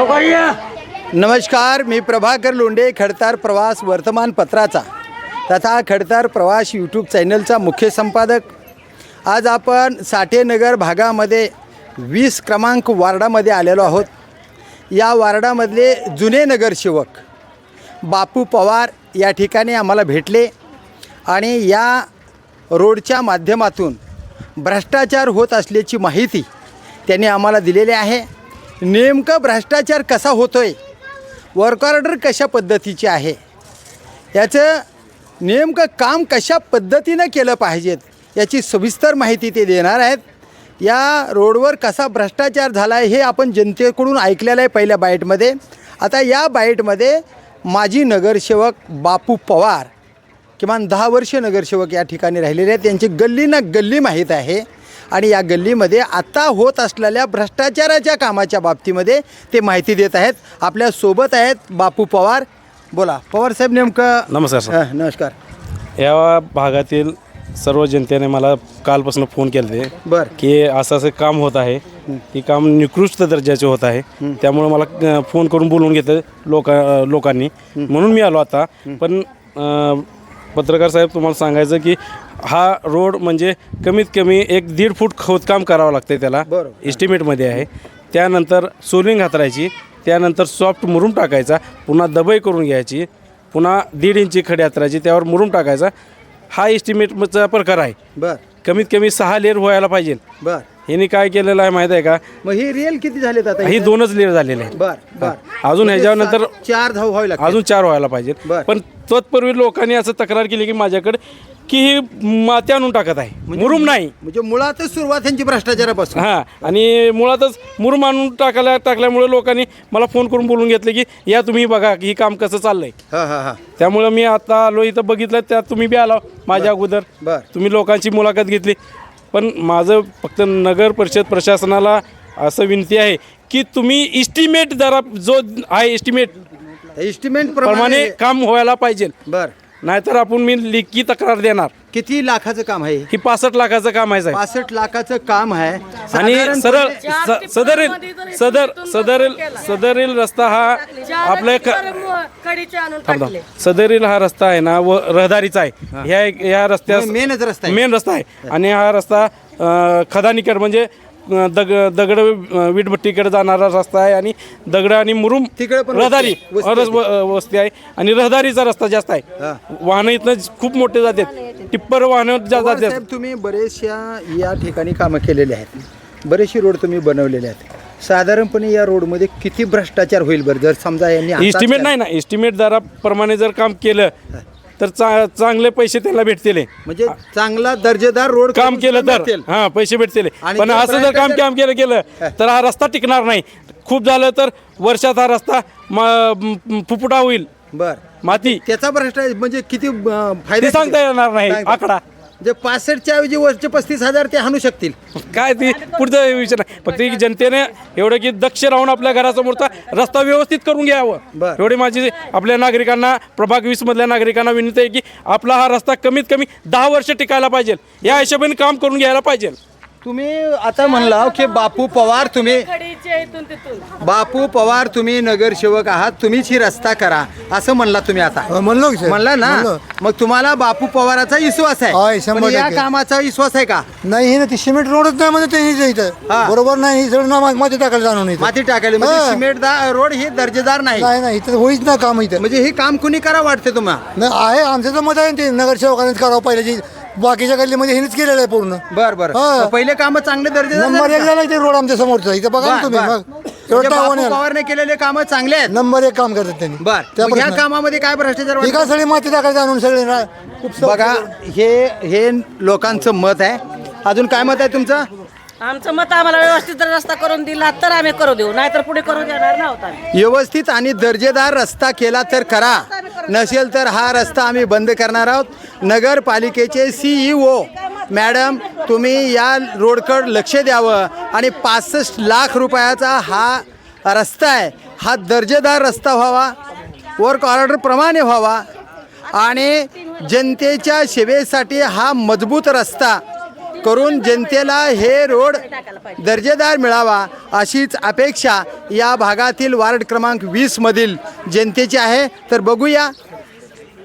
नमस्कार मी प्रभाकर लोंडे खडतार प्रवास वर्तमानपत्राचा तथा खडतार प्रवास यूट्यूब चॅनलचा मुख्य संपादक. आज आपण साठेनगर भागामध्ये वीस क्रमांक वार्डामध्ये आलेलो आहोत. या वार्डामधले जुने नगरसेवक बापू पवार या ठिकाणी आम्हाला भेटले आणि या रोडच्या माध्यमातून भ्रष्टाचार होत असल्याची माहिती त्यांनी आम्हाला दिलेली आहे. नेमकं भ्रष्टाचार कसा होतोय? वर्क ऑर्डर कशा पद्धतीची आहे? याचं नेमकं काम कशा पद्धतीनं केलं पाहिजेत याची सविस्तर माहिती ते देणार आहेत. या रोडवर कसा भ्रष्टाचार झाला आहे हे आपण जनतेकडून ऐकलेलं आहे पहिल्या बाईटमध्ये. आता या बाईटमध्ये माजी नगरसेवक बापू पवार किमान दहा वर्ष नगरसेवक या ठिकाणी राहिलेले आहेत. त्यांची गल्ली ना गल्ली माहीत आहे. आणि या गल्लीमध्ये आता होत असलेल्या भ्रष्टाचाराच्या कामाच्या बाबतीमध्ये ते माहिती देत आहेत. आपल्यासोबत आहेत बापू पवार. बोला पवार साहेब नेमकं नमस्कार सर. हं, नमस्कार. या भागातील सर्व जनतेने मला कालपासून फोन केले बर. की असं असं काम होत आहे. की काम निकृष्ट दर्जाचे होत आहे. त्यामुळे मला अ, फोन करून बोलवून घेतलं लोका लोकांनी. म्हणून मी आलो आता. पण अ, पत्रकार साहेब तुम्हाला सांगायचं की हा रोड म्हणजे कमीत कमी एक दीड फूट खोदकाम करावं लागतं त्याला. बरोबर. इस्टिमेटमध्ये आहे. त्यानंतर सोलिंग हातरायची त्यानंतर सॉफ्ट मुरुम टाकायचा पुन्हा दबई करून घ्यायची पुन्हा दीड इंची खडी हातरायची त्यावर मुरुम टाकायचा. हा इस्टिमेटचा प्रकार आहे. बर. कमीत कमी सहा लेअर व्हायला पाहिजे. बर. ह्यांनी काय केलेलं आहे माहीत आहे का? मग ही रिअल किती झालेत आता ही? दोनच लेअर झालेले आहेत. बर बर. अजून म्हणजे ह्याच्यानंतर चार धाव लागतात अजून चार व्हायला पाहिजेत. बर. पण तत्पूर्वी लोकांनी असं तक्रार केली की माझ्याकडे की ही माती आणून टाकत आहे. मुरुम नाही. म्हणजे मुळातच सुरुवात त्यांची भ्रष्टाचारापासून. हां. आणि मुळातच मुरुम आणून टाकायला टाकल्यामुळे लोकांनी मला फोन करून बोलून घेतले की या तुम्ही बघा की ही काम कसं चाललंय. हां हां हां. त्यामुळं मी आता आलो इथं बघितलं त्यात तुम्ही बी आला माझ्या अगोदर. बर. तुम्ही लोकांची मुलाखत घेतली. पण माझं फक्त नगर परिषद प्रशासनाला असं विनंती आहे की तुम्ही इस्टिमेट जरा जो आहे इस्टिमेट एस्टिमेट प्रमाणे प्रमाणे काम व्हायला पाहिजे. बर. नाहीतर आपण मी लिखी तक्रार देणार. किती लाखाचं काम आहे? ही पासष्ट लाखाचं काम आहे साहेब. पासष्ट लाखाचं काम आहे. आणि साधारणपणे- सरळ स- सदरील सदर सदरील सदरील रस्ता हा आपल्या क- कडीचे आणून थांब टाकले. थांब. सदरील हा रस्ता आहे ना व रहदारीचा आहे. ह्या ह्या रस्त्या मेनच रस्ता आहे. मेन रस्ता आहे. आणि हा रस्ता अं, खदानीकर म्हणजे अं, दग दगड अं, वीटभट्टीकडे जाणारा रस्ता आहे आणि दगड आणि मुरुम तिकडे पण रहदारी वस्ती- वस्ती रस- व- वस्ती आहे. आणि रहदारीचा रस्ता जास्त आहे. वाहनं इथनं खूप मोठे जातात. टिप्पर वाहनं जा- पवार जातात. साहेब तुम्ही बरेचशा या ठिकाणी कामं केलेली आहेत. बरेचसे रोड तुम्ही बनवलेले आहेत. साधारणपणे या रोडमध्ये किती भ्रष्टाचार होईल बरं? जर समजा यांनी इस्टिमेट नाही ना. इस्टिमेट दराप्रमाणे जर काम केलं तर चा चांगले पैसे त्यांना भेटतील. म्हणजे चांगला दर्जेदार रोड काम करून केलं तर. मिळतील. हा पैसे भेटतील. आणि पण असं जर काम काम केलं केलं तर हा रस्ता टिकणार नाही. खूप झालं तर वर्षात हा रस्ता म- म- फुफुटा होईल. बर. माती. त्याचा भ्रष्टाचार म्हणजे किती अं, ते फायदे सांगता येणार नाही. आकडा. म्हणजे पासष्टच्या ऐवजी वरचे पस्तीस हजार ते हाणू शकतील. काय ते? पुढचा विषय नाही. फक्त की जनतेने एवढं की दक्ष राहून आपल्या घरासमोरचा रस्ता व्यवस्थित करून घ्यावं. बरं. एवढी माझी आपल्या नागरिकांना प्रभाग वीस मधल्या नागरिकांना विनंती आहे की आपला हा रस्ता कमीत कमी दहा वर्ष टिकायला पाहिजे. या हिशोबाने काम करून घ्यायला पाहिजे. तुम्ही आता म्हणला की बापू पवार तुम्ही बापू पवार तुम्ही नगरसेवक आहात तुम्हीच ही रस्ता करा असं म्हणला तुम्ही आता. अ, म्हणलो की साहेब, म्हणला ना? म्हणलो. मग तुम्हाला बापू पवाराचा विश्वास होय, आहे शंभर पण या टक्के. कामाचा विश्वास आहे का? नाही हे ना ती सिमेंट रोडच नाही म्हणजे ते हा. इथं. बरोबर नाही ही सगळं ना माती टाकायला जाणून इथं. माती टाकायला म्हणजे हा. सिमेंट दा- रोड हे दर्जेदार नाही. नाही नाही इथं होईच ना काम इथं. म्हणजे हे काम कुणी करा वाटते तुम्हाला? नाही आहे आमचं तर मत आहे ना ते नगरसेवकांनीच करावं पाहिजे. जी बाकीच्या गल्लीमध्ये हिनेच केलेलं आहे पूर्ण. बर बर. हा. पहिले काम चांगले दर्जेदार नंबर एक का? झाला ते रोड आमच्या समोरचा. इथं बघा ना बर, तुम्ही बर. मग. म्हणजे एवढं पवारने केलेले काम चांगले आहेत? नंबर एक काम करतात त्यांनी. बर. त्या मग प्रश्नात. कामामध्ये काय भ्रष्टाचार ही वाटतं? सगळी माती टाकायला जाणून सगळे रा- खूप सौ- बघा हे हे लोकांचं मत आहे. अजून काय मत आहे तुमचं? आमचं मत आम्हाला व्यवस्थित जर रस्ता करून दिला तर आम्ही करू देऊ. नाहीतर पुढे करू देणार नव्हता व्यवस्थित आणि दर्जेदार रस्ता केला तर करा. नसेल तर हा रस्ता आम्ही बंद करणार आहोत. नगरपालिकेचे सीईओ मॅडम तुम्ही या रोडकड लक्ष द्यावं आणि पासष्ट लाख रुपयाचा हा रस्ता आहे. हा दर्जेदार रस्ता व्हावा वर्क ऑर्डरप्रमाणे व्हावा आणि जनतेच्या सेवेसाठी हा मजबूत रस्ता करून जनतेला हे रोड दर्जेदार मिळावा अशीच अपेक्षा या भागातील वार्ड क्रमांक वीसमधील जनतेची आहे. तर बघूया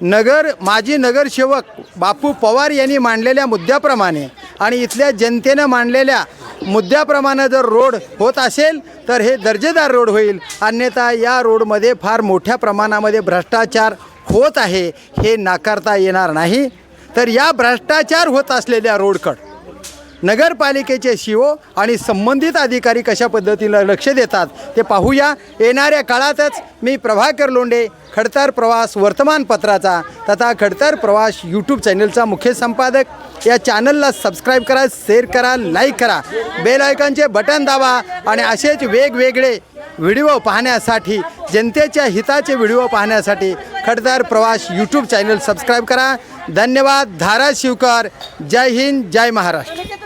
नगर माजी नगरसेवक बापू पवार यांनी मांडलेल्या मुद्द्याप्रमाणे आणि इथल्या जनतेनं मांडलेल्या मुद्द्याप्रमाणे जर रोड होत असेल तर हे दर्जेदार रोड होईल. अन्यथा या रोडमध्ये फार मोठ्या प्रमाणामध्ये भ्रष्टाचार होत आहे हे नाकारता येणार नाही. तर या भ्रष्टाचार होत असलेल्या रोडकड नगरपालिकेचे सी ओ आणि संबंधित अधिकारी कशा पद्धतीनं लक्ष देतात ते पाहूया. येणाऱ्या काळातच मी प्रभाकर लोंडे खडतर प्रवास वर्तमानपत्राचा तथा खडतर प्रवास यूट्यूब चॅनलचा मुख्य संपादक. या चॅनलला सबस्क्राईब करा शेअर करा लाईक करा. बेल आयकॉनचे बटन दाबा आणि असेच वेगवेगळे व्हिडिओ पाहण्यासाठी जनतेच्या हिताचे व्हिडिओ पाहण्यासाठी खडतर प्रवास यूट्यूब चॅनल सबस्क्राईब करा. धन्यवाद. धाराशिवकर. जय हिंद. जय महाराष्ट्र.